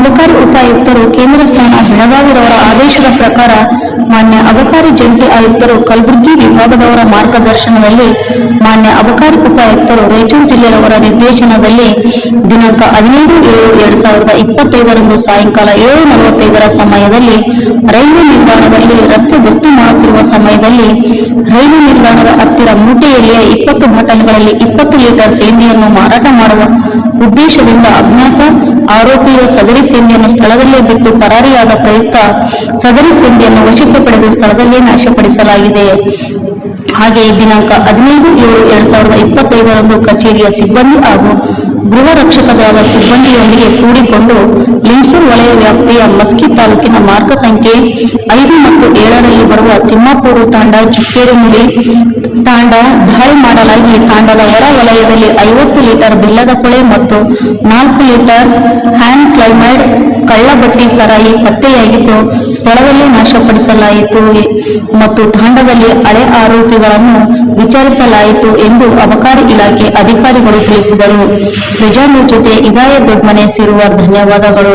ಅಬಕಾರಿ ಉಪಾಯುಕ್ತರು ಕೇಂದ್ರ ಸ್ಥಾನ ಬೆಳಗಾವಿರವರ ಆದೇಶದ ಪ್ರಕಾರ ಮಾನ್ಯ ಅಬಕಾರಿ ಜಂಟಿ ಆಯುಕ್ತರು ಕಲಬುರಗಿ ವಿಭಾಗದವರ ಮಾರ್ಗದರ್ಶನದಲ್ಲಿ ಮಾನ್ಯ ಅಬಕಾರಿ ಉಪಾಯುಕ್ತರು ರಾಯಚೂರು ಜಿಲ್ಲೆಯವರ ನಿರ್ದೇಶನದಲ್ಲಿ ದಿನಾಂಕ ಹದಿನೈದು ಏಳು ಎರಡ್ ಸಾವಿರದ ಇಪ್ಪತ್ತೈದರಂದು ಸಾಯಂಕಾಲ ಏಳು ನಲವತ್ತೈದರ ಸಮಯದಲ್ಲಿ ರೈಲ್ವೆ ನಿಲ್ದಾಣದಲ್ಲಿ ರಸ್ತೆ ಗಸ್ತು ಮಾಡುತ್ತಿರುವ ಸಮಯದಲ್ಲಿ ರೈಲು ನಿಲ್ದಾಣದ ಹತ್ತಿರ ಮೂಟೆಯಲ್ಲಿಯ ಇಪ್ಪತ್ತು ಬಾಟಲ್ಗಳಲ್ಲಿ ಇಪ್ಪತ್ತು ಲೀಟರ್ ಸೇಂದಿಯನ್ನು ಮಾರಾಟ ಮಾಡುವ ಉದ್ದೇಶದಿಂದ ಅಜ್ಞಾತ, ಆರೋಪಿಯು ಸದರಿ ಸಿಂಧಿಯನ್ನು ಸ್ಥಳದಲ್ಲೇ ಬಿಟ್ಟು ಪರಾರಿಯಾದ ಪ್ರಯುಕ್ತ ಸದರಿ ಸಿಂಧಿಯನ್ನು ವಶಕ್ಕೆ ಪಡೆದು ಸ್ಥಳದಲ್ಲೇ ನಾಶಪಡಿಸಲಾಗಿದೆ. ಹಾಗೆಯೇ ದಿನಾಂಕ ಹದಿನೈದು ಏಳು ಎರಡ್ ಸಾವಿರದ ಇಪ್ಪತ್ತೈದರಂದು ಕಚೇರಿಯ ಸಿಬ್ಬಂದಿ ಹಾಗೂ ಗೃಹ ರಕ್ಷಕ ದಳದ ಸಿಬ್ಬಂದಿಯೊಂದಿಗೆ ಕೂಡಿಕೊಂಡು ಲಿಂಗಸೂರು ವಲಯ ವ್ಯಾಪ್ತಿಯ ಮಸ್ಕಿ ತಾಲೂಕಿನ ಮಾರ್ಗ ಸಂಖ್ಯೆ ಐದು ಮತ್ತು ಏಳರಲ್ಲಿ ಬರುವ ತಿಮ್ಮಾಪೂರು ತಾಂಡ, ಚುಕ್ಕೇರಿಮುಡಿ ತಾಂಡ ದಾಳಿ ಮಾಡಲಾಗಿ ತಾಂಡದ ಹೊರ ವಲಯದಲ್ಲಿ ಐವತ್ತು ಲೀಟರ್ ಬೆಲ್ಲದ ಕೊಳೆ ಮತ್ತು ನಾಲ್ಕು ಲೀಟರ್ ಹ್ಯಾಂಡ್ ಕ್ಲೈಮೈಡ್ ಕಳ್ಳಬಟ್ಟಿ ಸರಾಯಿ ಪತ್ತೆಯಾಗಿದ್ದು ಸ್ಥಳದಲ್ಲಿ ನಾಶಪಡಿಸಲಾಯಿತು ಮತ್ತು ತಾಂಡದಲ್ಲಿ ಹಳೆ ಆರೋಪಿಗಳನ್ನು ವಿಚಾರಿಸಲಾಯಿತು ಎಂದು ಅಬಕಾರಿ ಇಲಾಖೆ ಅಧಿಕಾರಿಗಳು ತಿಳಿಸಿದರು. ಪ್ರಜಾನ ಜೊತೆ ಇದಾಯ ದೊಡ್ಮನೆ ಸೇರುವ ಧನ್ಯವಾದಗಳು.